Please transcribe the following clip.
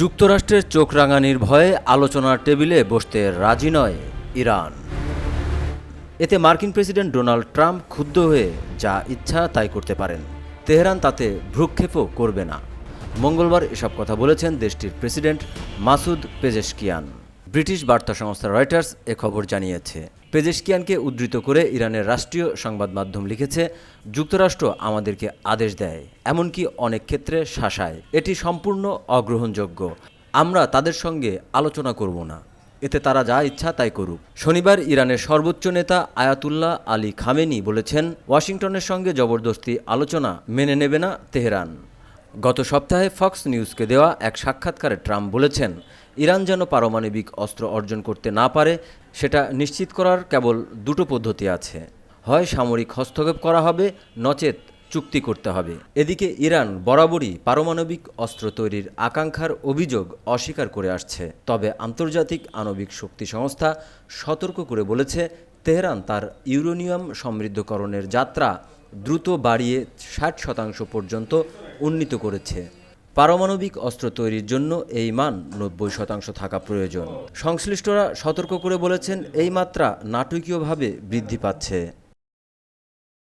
যুক্তরাষ্ট্রের চোখ রাঙানির ভয়ে আলোচনার টেবিলে বসতে রাজি নয় ইরান। এতে মার্কিন প্রেসিডেন্ট ডোনাল্ড ট্রাম্প ক্ষুব্ধ হয়ে যা ইচ্ছা তাই করতে পারেন। তেহরান তাতে ভ্রুক্ষেপও করবে না। মঙ্গলবার এসব কথা বলেছেন দেশটির প্রেসিডেন্ট মাসুদ পেজেশকিয়ান। ব্রিটিশ বার্তা সংস্থা রয়টার্স এ খবর জানিয়েছে। পেজেশকিয়ানকে উদ্ধৃত করে ইরানের রাষ্ট্রীয় সংবাদ মাধ্যম লিখেছে, যুক্তরাষ্ট্র আমাদেরকে আদেশ দেয়, এমনকি অনেক ক্ষেত্রে শাসায়। এটি সম্পূর্ণ অগ্রহণযোগ্য। আমরা তাদের সঙ্গে আলোচনা করব না। এতে তারা যা ইচ্ছা তাই করুক। শনিবার ইরানের সর্বোচ্চ নেতা আয়াতুল্লাহ আলী খামেনি বলেছেন, ওয়াশিংটনের সঙ্গে জবরদস্তি আলোচনা মেনে নেবে না তেহরান। গত সপ্তাহে ফক্স নিউজকে দেওয়া এক সাক্ষাৎকারে ট্রাম্প বলেছেন, ইরান যেন পারমাণবিক অস্ত্র অর্জন করতে না পারে, সেটা নিশ্চিত করার কেবল দুটো পদ্ধতি আছে। হয় সামরিক হস্তক্ষেপ করা হবে, নচেত চুক্তি করতে হবে। এদিকে ইরান বরাবরই পারমাণবিক অস্ত্র তৈরির আকাঙ্ক্ষার অভিযোগ অস্বীকার করে আসছে। তবে আন্তর্জাতিক আণবিক শক্তি সংস্থা সতর্ক করে বলেছে, তেহরান তার ইউরেনিয়াম সমৃদ্ধকরণের যাত্রা দ্রুত বাড়িয়ে ষাট শতাংশ পর্যন্ত উন্নীত করেছে। পারমাণবিক অস্ত্র তৈরির জন্য এই মান নব্বই শতাংশ থাকা প্রয়োজন। সংশ্লিষ্টরা সতর্ক করে বলেছেন, এই মাত্রা নাটকীয়ভাবে বৃদ্ধি পাচ্ছে।